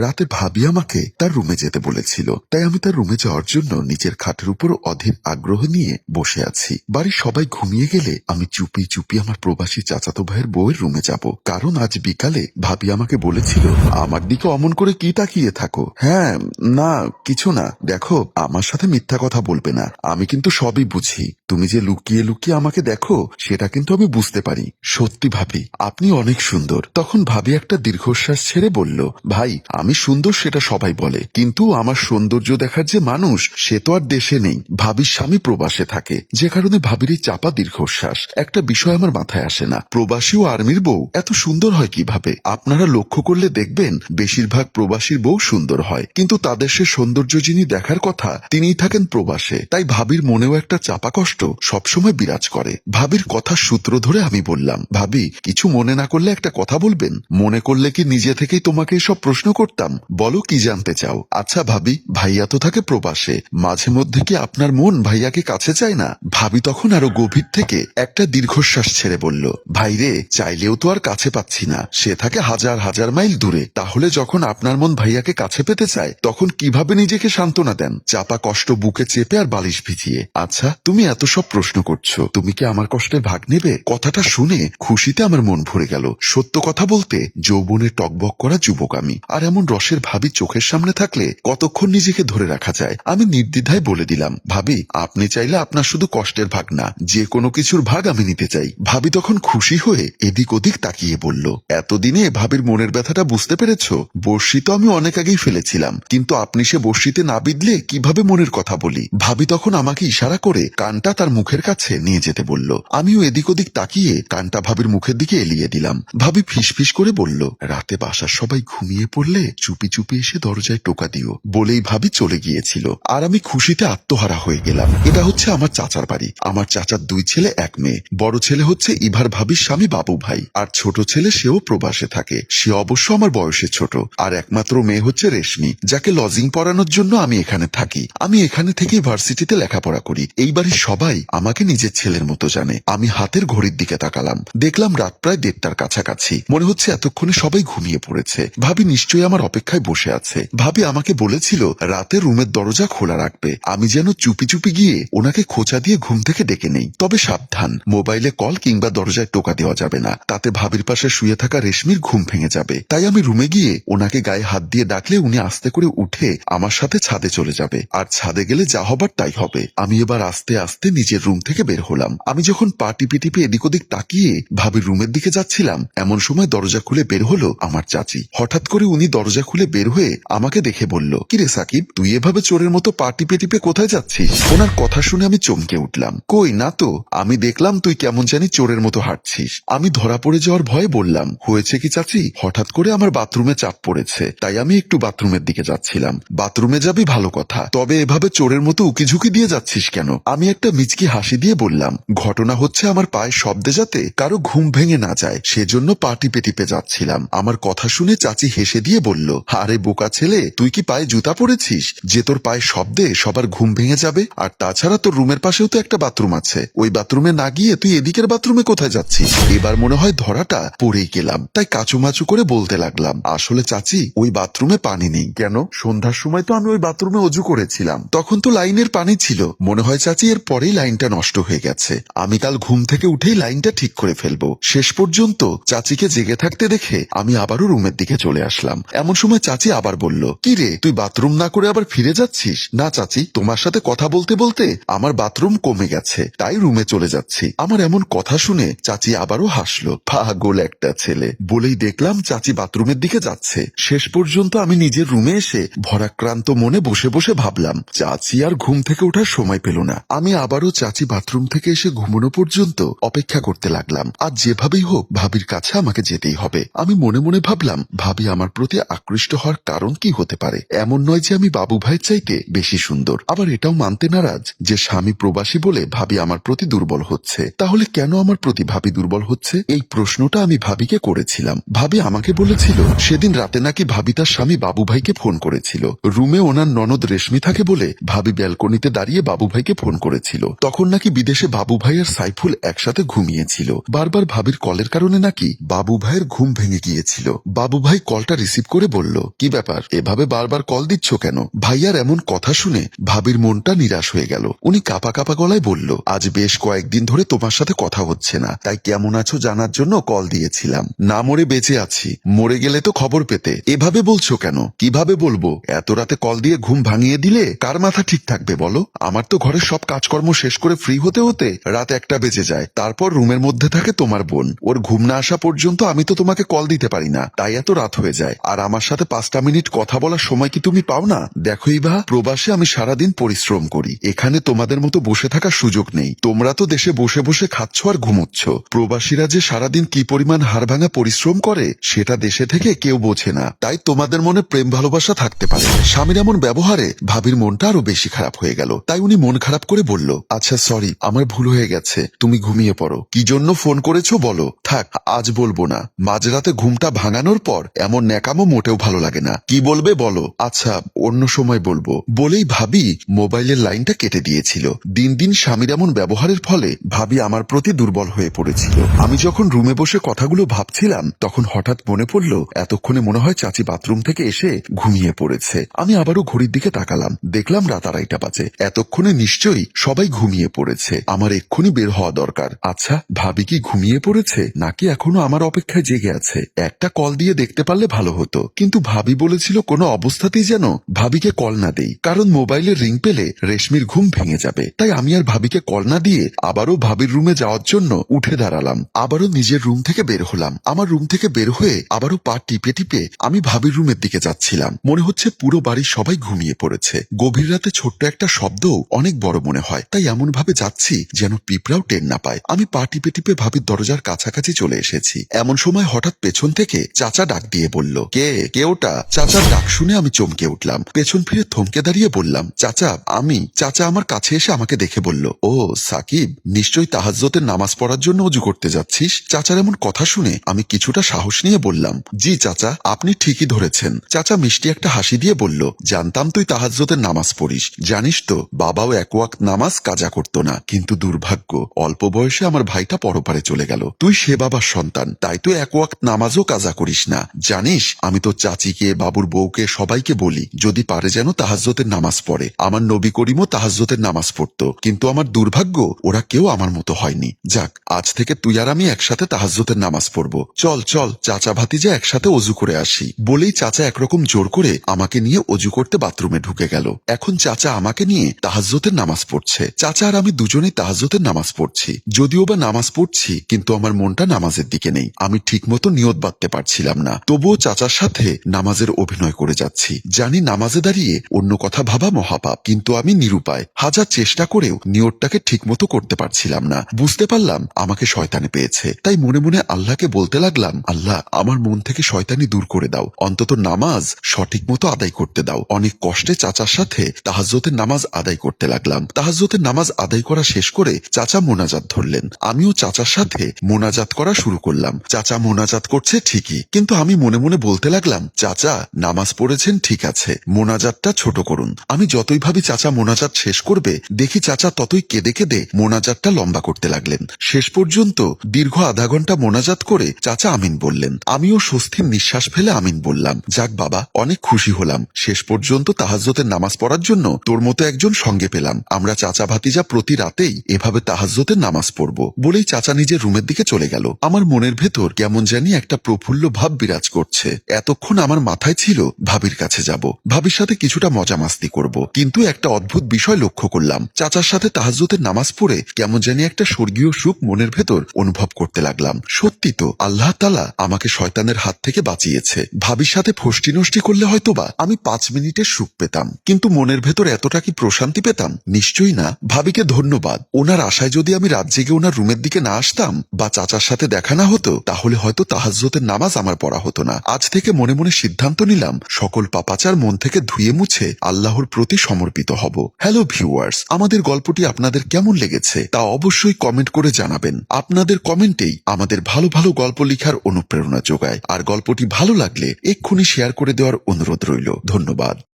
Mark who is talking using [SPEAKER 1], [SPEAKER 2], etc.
[SPEAKER 1] রাতে ভাবি আমাকে তার রুমে যেতে বলেছিল। তাই আমি তার রুমে যাওয়ার জন্য নিজের খাটের উপর অধীর আগ্রহ নিয়ে বসে আছি। বাড়ির সবাই ঘুমিয়ে গেলে আমি চুপি চুপি আমার প্রবাসী চাচাতো ভাইয়ের বউয়ের রুমে যাব। কারণ আজ বিকালে ভাবি আমাকে বলেছিল, আমার দিকে অমন করে কি তাকিয়ে থাকো? হ্যাঁ না, কিছু না। দেখো, আমার সাথে মিথ্যা কথা বলবে না। আমি কিন্তু সবই বুঝি। তুমি যে লুকিয়ে লুকিয়ে আমাকে দেখো, সেটা কিন্তু আমি বুঝতে পারি। সত্যি ভাবি, আপনি অনেক সুন্দর। তখন ভাবি একটা দীর্ঘশ্বাস ছেড়ে বলল, ভাই সুন্দর সেটা সবাই বলে। কিন্তু আমার সৌন্দর্য দেখার যে মানুষ, সে তো আর দেশে নেই। ভাবির স্বামী প্রবাসে থাকে। যে কারণে ভাবির এই চাপা দীর্ঘশ্বাস একটা বিষয় আমার মাথায় আসে না। প্রবাসী ও আর্মির বউ এত সুন্দর হয় কীভাবে? আপনারা লক্ষ্য করলে দেখবেন, বেশিরভাগ প্রবাসীর বউ সুন্দর হয়। কিন্তু তাদের সে সৌন্দর্য যিনি দেখার কথা, তিনিই থাকেন প্রবাসে। তাই ভাবির মনেও একটা চাপা কষ্ট সবসময় বিরাজ করে। ভাবির কথা সূত্র ধরে আমি বললাম, ভাবি, কিছু মনে না করলে একটা কথা বলবেন? মনে করলে কি নিজে থেকেই তোমাকে সব প্রশ্ন করতাম। বলো কি জানতে চাও? আচ্ছা ভাবি, ভাইয়া তো থাকে প্রবাসে। মাঝে মধ্যে কি আপনার মন ভাইয়াকে কাছে চায় না? ভাবি তখন আরও গভীর থেকে একটা দীর্ঘশ্বাস ছেড়ে বলল ভাইরে চাইলেও তো আর কাছে পাচ্ছি না। সে থাকে হাজার হাজার মাইল দূরে। তাহলে যখন আপনার মন ভাইয়াকে কাছে পেতে চায়, তখন কীভাবে নিজেকে সান্ত্বনা দেন? চাপা কষ্ট বুকে চেপে আর বালিশ ভিজিয়ে। আচ্ছা তুমি এত সব প্রশ্ন করছ। তুমি কি আমার কষ্টের ভাগ নেবে? কথাটা শুনে খুশিতে আমার মন ভরে গেল। সত্য কথা বলতে যৌবনে টকবক করা যুবক আমি। আর এমন রসের ভাবি চোখের সামনে থাকলে কতক্ষণ নিজেকে ধরে রাখা যায়? আমি নির্দ্বিধায় বলে দিলাম, ভাবি, আপনি চাইলে আপনার শুধু কষ্টের ভাগ না, যে কোনো কিছুর ভাগ আমি নিতে চাই। ভাবি তখন খুশি হয়ে এদিক ওদিক তাকিয়ে বলল, এতদিনে ভাবির মনের ব্যথাটা বুঝতে পেরেছ? বর্ষি তো আমি অনেক আগেই ফেলেছিলাম, কিন্তু আপনি সে বর্ষিতে না বিদলে কীভাবে মনের কথা বলি? ভাবি তখন আমাকে ইশারা করে কানটা তার মুখের কাছে নিয়ে যেতে বলল। আমিও এদিক ওদিক তাকিয়ে কানটা ভাবির মুখের দিকে এলিয়ে দিলাম। ভাবি ফিসফিস করে বলল, রাতে বাসার সবাই ঘুমিয়ে পড়লে চুপি চুপি এসে দরজায় টোকা দিও। বলেই ভাবি চলে গিয়েছিল। আর আমি খুশিতে আত্মহারা হয়ে গেলাম। এটা হচ্ছে আমার চাচার বাড়ি। আমার চাচার দুই ছেলে, এক মেয়ে। বড় ছেলে হচ্ছে ইভার ভাবির স্বামী বাবু ভাই। আর ছোট ছেলে সেও প্রবাসে থাকে। সে অবশ্য আমার বয়সে ছোট। আর একমাত্র মেয়ে হচ্ছে রেশমি, যাকে লজিং পড়ানোর জন্য আমি এখানে থাকি। আমি এখানে থেকেই ভার্সিটিতে লেখাপড়া করি। এই বাড়ির সবাই আমাকে নিজের ছেলের মতো জানে। আমি হাতের ঘড়ির দিকে তাকালাম। দেখলাম রাত প্রায় দেড়টার কাছাকাছি। মনে হচ্ছে এতক্ষণে সবাই ঘুমিয়ে পড়েছে। ভাবি নিশ্চয়ই আমার অপেক্ষায় বসে আছে। ভাবি আমাকে বলেছিল রাতে রুমের দরজা খোলা রাখবে। আমি যেন চুপি চুপি গিয়ে ওনাকে খোঁচা দিয়ে ঘুম থেকে ডেকে নেই। তবে সাবধান, মোবাইলে কল কিংবা দরজায় টোকা দেওয়া যাবে না। তাতে ভাবির পাশে শুয়ে থাকা রেশমির ঘুম ভেঙে যাবে। তাই আমি রুমে গিয়ে ওনাকে গায়ে হাত দিয়ে ডাকলে উনি আস্তে করে উঠে আমার সাথে ছাদে চলে যাবে। আর ছাদে গেলে যা হবার তাই হবে। আমি এবার আস্তে আস্তে নিজের রুম থেকে বের হলাম। আমি যখন পা টিপে টিপে এদিক ওদিক তাকিয়ে ভাবির রুমের দিকে যাচ্ছিলাম, এমন সময় দরজা খুলে বের হলো আমার চাচি। হঠাৎ করে উনি দরজা খুলে বের হয়ে আমাকে দেখে বলল, কিরে সাকিব, তুই এভাবে চোরের মতো পা টিপে টিপে কোথায় যাচ্ছিস? ওনার কথা শুনে আমি চমকে উঠলাম। কই, না তো, আমি দেখলাম তুই কেমন জানি চোরের মতো হাঁটছিস। আমি ধরা পড়ে যাওয়ার ভয়ে বললাম, হয়েছে কি চাচি? হঠাৎ করে আমার বাথরুমে চাপ পড়েছে, তাই আমি একটু বাথরুমের দিকে যাচ্ছিলাম। বাথরুমে যাবি ভালো কথা, তবে এভাবে চোরের মতো উকিঝুঁকি দিয়ে যাচ্ছিস কেন? আমি একটা মিচকি হাসি দিয়ে বললাম, ঘটনা হচ্ছে আমার পায়ে শব্দে যাতে কারও ঘুম ভেঙে না যায়, সেজন্য পা টিপে টিপে যাচ্ছিলাম। আমার কথা শুনে চাচি হেসে দিয়ে বলল আরে বোকা ছেলে, তুই কি পায়ে জুতা পরেছিস? যে তোর পায়ের শব্দে সবার ঘুম ভেঙে যাবে। আর তাছাড়া তোর রুমের পাশেও তো একটা বাথরুম আছে। ওই বাথরুমে না গিয়ে তুই এদিকের বাথরুমে কোথায় যাচ্ছিস? এবার মনে হয় ধরাটা পড়েই গেলাম। তাই কাচুমাচু করে বলতে লাগলাম, আসলে চাচি, ওই বাথরুমে পানি নেই। কেন? সন্ধ্যার সময় তো আমি ওই বাথরুমে অজু করেছিলাম। তখন তো লাইনের পানি ছিল। মনে হয় চাচি এর পরেই লাইনটা নষ্ট হয়ে গেছে। আমি কাল ঘুম থেকে উঠেই লাইনটা ঠিক করে ফেলব। শেষ পর্যন্ত চাচিকে জেগে থাকতে দেখে আমি আবারও রুমের দিকে চলে আসলাম। এমন সময় চাচি আবার বলল, কি রে, তুই বাথরুম না করে আবার ফিরে যাচ্ছিস? না চাচি, তোমার সাথে কথা বলতে বলতে আমার বাথরুম কমে গেছে, তাই রুমে চলে যাচ্ছি। আমার এমন কথা শুনে চাচি আবারও হাসলো, পাগল একটা ছেলে। বলেই দেখলাম চাচি বাথরুমের দিকে যাচ্ছে। শেষ পর্যন্ত আমি নিজের রুমে এসে ভরাক্রান্ত মনে বসে বসে ভাবলাম, চাচি আর ঘুম থেকে ওঠার সময় পেল না। আমি আবারও চাচি বাথরুম থেকে এসে ঘুমানো পর্যন্ত অপেক্ষা করতে লাগলাম, আর যেভাবেই হোক, ভাবির কাছে আমাকে যেতেই হবে। আমি মনে মনে ভাবলাম, ভাবি আমার প্রতি আকৃষ্ট হওয়ার কারণ কি হতে পারে? এমন নয় যে আমি বাবু ভাইয়ের চাইতে বেশি সুন্দর। আবার এটাও মানতে নারাজ যে স্বামী প্রবাসী বলে ভাবি আমার প্রতি দুর্বল হচ্ছে। তাহলে কেন আমার প্রতি ভাবি দুর্বল হচ্ছে? এই প্রশ্নটা আমি ভাবিকে করেছিলাম। ভাবি আমাকে বলেছিল, সেদিন রাতে নাকি ভাবি তার স্বামী বাবু ভাইকে ফোন করেছিল। রুমে ওনার ননদ রেশমি থাকে বলে ভাবি ব্যালকনিতে দাঁড়িয়ে বাবু ভাইকে ফোন করেছিল। তখন নাকি বিদেশে বাবু ভাই আর সাইফুল একসাথে ঘুমিয়েছিল। বারবার ভাবির কলের কারণে নাকি বাবু ভাইয়ের ঘুম ভেঙে গিয়েছিল। বাবু ভাই কলটা রিসিভ করে করে বলল, কি ব্যাপার? এভাবে বারবার কল দিচ্ছ কেন? ভাইয়ার এমন কথা শুনে ভাবির মনটা নিরাশ হয়ে গেল। উনি কাপা কাপা গলায় বলল, আজ বেশ কয়েকদিন ধরে তোমার সাথে কথা হচ্ছে না, তাই কেমন আছো জানার জন্য কল দিয়েছিলাম। না মরে বেঁচে আছি, মরে গেলে তো খবর পেতে। এভাবে বলছো কেন? কীভাবে বলব? এত রাতে কল দিয়ে ঘুম ভাঙিয়ে দিলে কার মাথা ঠিক থাকবে বলো? আমার তো ঘরের সব কাজকর্ম শেষ করে ফ্রি হতে হতে রাত একটা বেজে যায়। তারপর রুমের মধ্যে থাকে তোমার বোন। ওর ঘুম না আসা পর্যন্ত আমি তো তোমাকে কল দিতে পারি না, তাই এত রাত হয়ে যায়। আর আমার সাথে পাঁচটা মিনিট কথা বলার সময় কি তুমি পাও না? দেখো ইভা, প্রবাসে আমি সারাদিন পরিশ্রম করি। এখানে তোমাদের মতো বসে থাকার সুযোগ নেই। তোমরা তো দেশে বসে বসে খাচ্ছ আর ঘুমোচ্ছ। প্রবাসীরা যে সারাদিন কি পরিমাণ হাড় ভাঙা পরিশ্রম করে, সেটা দেশে থেকে কেউ বোঝে না। তাই তোমাদের মনে প্রেম ভালোবাসা থাকতে পারে। স্বামীর এমন ব্যবহারে ভাবির মনটা আরও বেশি খারাপ হয়ে গেল। তাই উনি মন খারাপ করে বলল আচ্ছা সরি আমার ভুল হয়ে গেছে। তুমি ঘুমিয়ে পড়ো। কি জন্য ফোন করেছ বলো? থাক, আজ বলব না। মাঝরাতে ঘুমটা ভাঙানোর পর এমন ন্যাকামো মোটেও ভালো লাগে না। কি বলবে বলো? আচ্ছা অন্য সময় বলব। বলেই ভাবি মোবাইলের লাইনটা কেটে দিয়েছিল। দিন দিন স্বামীর এমন ব্যবহারের ফলে ভাবি আমার প্রতি দুর্বল হয়ে পড়েছিল। আমি যখন রুমে বসে কথাগুলো ভাবছিলাম, তখন হঠাৎ মনে পড়ল, এতক্ষণে মনে হয় চাচি বাথরুম থেকে এসে ঘুমিয়ে পড়েছে। আমি আবারও ঘড়ির দিকে তাকালাম। দেখলাম রাত আড়াইটা বাজে। এতক্ষণে নিশ্চয়ই সবাই ঘুমিয়ে পড়েছে। আমার এক্ষুনি বের হওয়া দরকার। আচ্ছা ভাবি কি ঘুমিয়ে পড়েছে? নাকি এখনও আমার অপেক্ষায় জেগে আছে? একটা কল দিয়ে দেখতে পারলে ভালো হতো। কিন্তু ভাবি বলেছিল কোনো অবস্থাতেই যেন ভাবিকে কল না দেই, কারণ মোবাইলের রিং পেলে রেশমির ঘুম ভেঙে যাবে। তাই আমি আর ভাবিকে কল না দিয়ে আবারও ভাবির রুমে যাওয়ার জন্য উঠে দাঁড়ালাম। আবারও নিজের রুম থেকে বের হলাম। আমার রুম থেকে বের হয়ে আবারও পা টিপে টিপে আমি ভাবির রুমের দিকে যাচ্ছিলাম। মনে হচ্ছে পুরো বাড়ির সবাই ঘুমিয়ে পড়েছে। গভীর রাতে ছোট্ট একটা শব্দও অনেক বড় মনে হয়। তাই এমন ভাবে যাচ্ছি যেন পিঁপড়াও টের না পায়। আমি পা টিপে টিপে ভাবির দরজার কাছাকাছি চলে এসেছি। এমন সময় হঠাৎ পেছন থেকে চাচা ডাক দিয়ে বলল, কে? কে ওটা? চাচার ডাক শুনে আমি চমকে উঠলাম। পেছন ফিরে থমকে দাঁড়িয়ে বললাম, চাচা, আমি? চাচা আমার কাছে এসে আমাকে দেখে বলল, ও, সাকিব, নিশ্চয়ই তাহাজ্জতের নামাজ পড়ার জন্য অজু করতে যাচ্ছিস? চাচার এমন কথা শুনে আমি কিছুটা সাহস নিয়ে বললাম, জি চাচা, আপনি ঠিকই ধরেছেন। চাচা মিষ্টি একটা হাসি দিয়ে বলল, জানতাম তুই তাহাজ্জতের নামাজ পড়িস। জানিস তো, বাবাও এক ওয়াক্ত নামাজ কাজা করতো না। কিন্তু দুর্ভাগ্য, অল্প বয়সে আমার ভাইটা পরপারে চলে গেল। তুই সে বাবার সন্তান, তাই তো এক ওয়াক্ত নামাজও কাজা করিস না। জানিস, আমি তো চাচিকে, বাবুর বউকে সবাইকে বলি, যদি পারে যেন তাহাজ্জতের নামাজ পড়ে। আমার নবী করিমও তাহাজ্জতের নামাজ পড়তো। কিন্তু আমার দুর্ভাগ্য, ওরা কেউ আমার মতো হয়নি। যাক, আজ থেকে তুই আর আমি একসাথে তাহাজ্জতের নামাজ পড়ব। চল চল, চাচা ভাতিজা একসাথে অজু করে আসি। বলেই চাচা একরকম জোর করে আমাকে নিয়ে অজু করতে বাথরুমে ঢুকে গেল। এখন চাচা আমাকে নিয়ে তাহাজ্জতের নামাজ পড়ছে। চাচা আর আমি দুজনেই তাহাজ্জতের নামাজ পড়ছি। যদিও বা নামাজ পড়ছি, কিন্তু আমার মনটা নামাজের দিকে নেই। আমি ঠিকমতো নিয়ত বাঁধতে পারছিলাম না। তবুও চাচার সাথে নামাজের অভিনয় করে যাচ্ছি। জানি নামাজে দাঁড়িয়ে অন্য কথা ভাবা মহাপাপ, কিন্তু আমি নিরুপায়। হাজার চেষ্টা করেও নিয়তটাকে ঠিকমতো করতে পারছিলাম না। বুঝতে পারলাম আমাকে শয়তানে পেয়েছে। তাই মনে মনে আল্লাহকে বলতে লাগলাম, আল্লাহ, আমার মন থেকে শয়তানি দূর করে দাও। অন্তত নামাজ সঠিক মতো আদায় করতে দাও। অনেক কষ্টে চাচার সাথে তাহাজ্জতের নামাজ আদায় করতে লাগলাম। তাহাজ্জতের নামাজ আদায় করা শেষ করে চাচা মোনাজাত ধরলেন। আমিও চাচার সাথে মোনাজাত করা শুরু করলাম। চাচা মোনাজাত করছে ঠিকই, কিন্তু আমি মনে মনে বলতে লাগলাম চাচা, নামাজ পড়েছেন, ঠিক আছে। মোনাজাতটা ছোট করুন। আমি যতই ভাবি চাচা মোনাজাত শেষ করবে, দেখি চাচা ততই কেঁদে কেঁদে মোনাজাতটা লম্বা করতে লাগলেন। শেষ পর্যন্ত দীর্ঘ আধা ঘণ্টা মোনাজাত করে চাচা আমিন বললেন। আমিও স্বস্তির নিঃশ্বাস ফেলে আমিন বললাম, যাক বাবা, অনেক খুশি হলাম। শেষ পর্যন্ত তাহাজ্জতের নামাজ পড়ার জন্য তোর মতো একজন সঙ্গে পেলাম। আমরা চাচা ভাতিজা প্রতি রাতেই এভাবে তাহাজ্জতের নামাজ পড়ব। বলেই চাচা নিজের রুমের দিকে চলে গেল। আমার মনের ভেতর কেমন জানি একটা প্রফুল্ল ভাব বিরাজ করছে। এতক্ষণ আমার মাথায় ছিল, ভাবির কাছে যাব। ভাবির সাথে কিছুটা মজা মাস্তি করব। কিন্তু একটা অদ্ভুত বিষয় লক্ষ্য করলাম। চাচার সাথে তাহাজ্জতের নামাজ পড়ে কেমন জানি একটা স্বর্গীয় সুখ মনের ভেতর অনুভব করতে লাগলাম। সত্যি তো, আল্লাহ তালা আমাকে শয়তানের হাত থেকে বাঁচিয়েছে। ভাবির সাথে ফষ্টি নষ্টি করলে হয়তোবা আমি পাঁচ মিনিটের সুখ পেতাম। কিন্তু মনের ভেতর এতটা কি প্রশান্তি পেতাম? নিশ্চয়ই না। ভাবিকে ধন্যবাদ। ওনার আশায় যদি আমি রাত জেগে ওনার রুমের দিকে না আসতাম বা চাচার সাথে দেখা না হতো, তাহলে হয়তো তাহাজ্জতের নামাজ আমার পড়া হতো না। আজ থেকে মনে মনে সিদ্ধান্ত নিলাম, সকল পাপাচার মন থেকে ধুয়ে মুছে আল্লাহর প্রতি সমর্পিত হব। হ্যালো ভিউয়ার্স আমাদের গল্পটি আপনাদের কেমন লেগেছে তা অবশ্যই কমেন্ট করে জানাবেন। আপনাদের কমেন্টেই আমাদের ভালো ভালো গল্প লেখার অনুপ্রেরণা যোগায়। আর গল্পটি ভালো লাগলে এক্ষুনি শেয়ার করে দেওয়ার অনুরোধ রইল। ধন্যবাদ।